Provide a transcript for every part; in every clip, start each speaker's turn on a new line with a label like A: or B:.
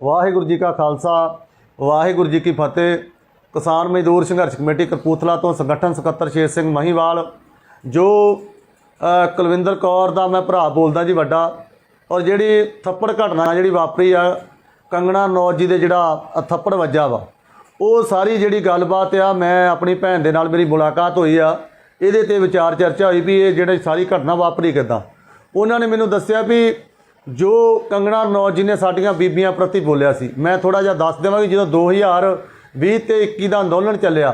A: ਵਾਹਿਗੁਰੂ ਜੀ ਕਾ ਖਾਲਸਾ, ਵਾਹਿਗੁਰੂ ਜੀ ਕੀ ਫਤਿਹ। ਕਿਸਾਨ ਮਜ਼ਦੂਰ ਸੰਘਰਸ਼ ਕਮੇਟੀ ਕਪੂਰਥਲਾ ਤੋਂ ਸੰਗਠਨ ਸਕੱਤਰ ਸ਼ੇਰ ਸਿੰਘ ਮਹੀਵਾਲ, ਜੋ ਕੁਲਵਿੰਦਰ ਕੌਰ ਦਾ ਮੈਂ ਭਰਾ ਬੋਲਦਾ ਜੀ ਵੱਡਾ, ਔਰ ਜਿਹੜੀ ਥੱਪੜ ਘਟਨਾ ਜਿਹੜੀ ਵਾਪਰੀ ਆ, ਕੰਗਣਾ ਨੌਜ ਜੀ ਦੇ ਜਿਹੜਾ ਥੱਪੜ ਵੱਜਾ ਵਾ, ਉਹ ਸਾਰੀ ਜਿਹੜੀ ਗੱਲਬਾਤ ਆ, ਮੈਂ ਆਪਣੀ ਭੈਣ ਦੇ ਨਾਲ ਮੇਰੀ ਮੁਲਾਕਾਤ ਹੋਈ ਆ, ਇਹਦੇ ਤੇ ਵਿਚਾਰ ਚਰਚਾ ਹੋਈ ਵੀ ਇਹ ਜਿਹੜੀ ਸਾਰੀ ਘਟਨਾ ਵਾਪਰੀ ਕਿੱਦਾਂ। ਉਹਨਾਂ ਨੇ ਮੈਨੂੰ ਦੱਸਿਆ ਵੀ ਜੋ ਕੰਗਣਾ ਨੌਜ ਜੀ ਨੇ ਸਾਡੀਆਂ ਬੀਬੀਆਂ ਪ੍ਰਤੀ ਬੋਲਿਆ ਸੀ, ਮੈਂ ਥੋੜਾ ਜਿਹਾ ਦੱਸ ਦੇਵਾਂ ਕਿ ਜਦੋਂ 2020 ਤੇ 21 ਦਾ ਅੰਦੋਲਨ ਚੱਲਿਆ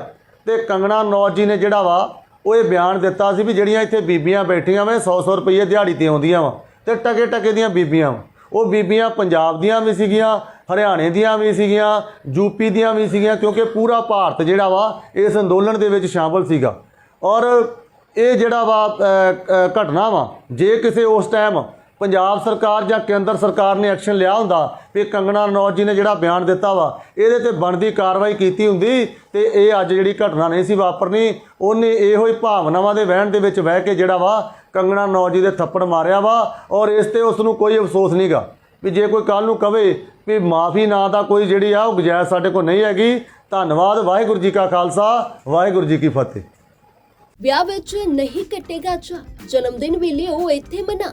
A: ਤੇ ਕੰਗਣਾ ਨੌਜ ਜੀ ਨੇ ਜਿਹੜਾ ਵਾ, ਉਹ ਇਹ ਬਿਆਨ ਦਿੱਤਾ ਸੀ ਵੀ ਜਿਹੜੀਆਂ ਇੱਥੇ ਬੀਬੀਆਂ ਬੈਠੀਆਂ ਵੇ 100-100 ਰੁਪਏ ਦਿਹਾੜੀ ਤੇ ਆਉਂਦੀਆਂ ਵਾ ਤੇ ਟਕੇ ਟਕੇ ਦੀਆਂ ਬੀਬੀਆਂ ਵਾਂ। ਉਹ ਬੀਬੀਆਂ ਪੰਜਾਬ ਦੀਆਂ ਵੀ ਸੀਗੀਆਂ, ਹਰਿਆਣੇ ਦੀਆਂ ਵੀ ਸੀਗੀਆਂ ਯੂਪੀ ਦੀਆਂ ਵੀ ਸੀਗੀਆਂ, ਕਿਉਂਕਿ ਪੂਰਾ ਭਾਰਤ ਜਿਹੜਾ ਵਾ, ਇਸ ਅੰਦੋਲਨ ਦੇ ਵਿੱਚ ਸ਼ਾਮਲ ਸੀਗਾ ਔਰ ਇਹ ਜਿਹੜਾ ਵਾ ਘਟਨਾ ਵਾ, ਜੇ ਕਿਸੇ ਉਸ ਟਾਈਮ ਪੰਜਾਬ ਸਰਕਾਰ ਜਾਂ ਕੇਂਦਰ ਸਰਕਾਰ ਨੇ ਐਕਸ਼ਨ ਲਿਆ ਹੁੰਦਾ ਵੀ ਕੰਗਣਾ ਰਣੌਤ ਜੀ ਨੇ ਜਿਹੜਾ ਬਿਆਨ ਦਿੱਤਾ ਵਾ, ਇਹਦੇ ਤੇ ਬਣਦੀ ਕਾਰਵਾਈ ਕੀਤੀ ਹੁੰਦੀ ਤੇ ਇਹ ਅੱਜ ਜਿਹੜੀ ਘਟਨਾ ਨਹੀਂ ਸੀ ਵਾਪਰਨੀ, ਉਹਨੇ ਇਹੋ ਹੀ ਭਾਵਨਾਵਾਂ ਦੇ ਵਹਿਣ ਦੇ ਵਿੱਚ ਬਹਿ ਕੇ ਜਿਹੜਾ ਵਾ ਕੰਗਣਾ ਰਣੌਤ ਜੀ ਦੇ ਥੱਪੜ ਮਾਰਿਆ ਵਾ ਔਰ ਇਸ ਤੇ ਉਸ ਨੂੰ ਕੋਈ ਅਫਸੋਸ ਨਹੀਂਗਾ ਵੀ ਜੇ ਕੋਈ ਕੱਲ ਨੂੰ ਕਵੇ ਵੀ ਮਾਫੀ ਨਾ ਦਾ ਕੋਈ ਜਿਹੜੀ ਆ ਉਹ ਗੁਜਾਇਸ਼ ਸਾਡੇ ਕੋਲ ਨਹੀਂ ਹੈਗੀ। ਧੰਨਵਾਦ, ਵਾਹਿਗੁਰੂ ਜੀ ਕਾ ਖਾਲਸਾ, ਵਾਹਿਗੁਰੂ ਜੀ ਕੀ ਫਤਿਹ।
B: ਵਿਆਹ ਵਿੱਚ ਨਹੀਂ ਕੱਟੇਗਾ ਚਾ ਜਨਮ ਦਿਨ ਵੇਲੇ ਉਹ ਇੱਥੇ ਮਨਾ।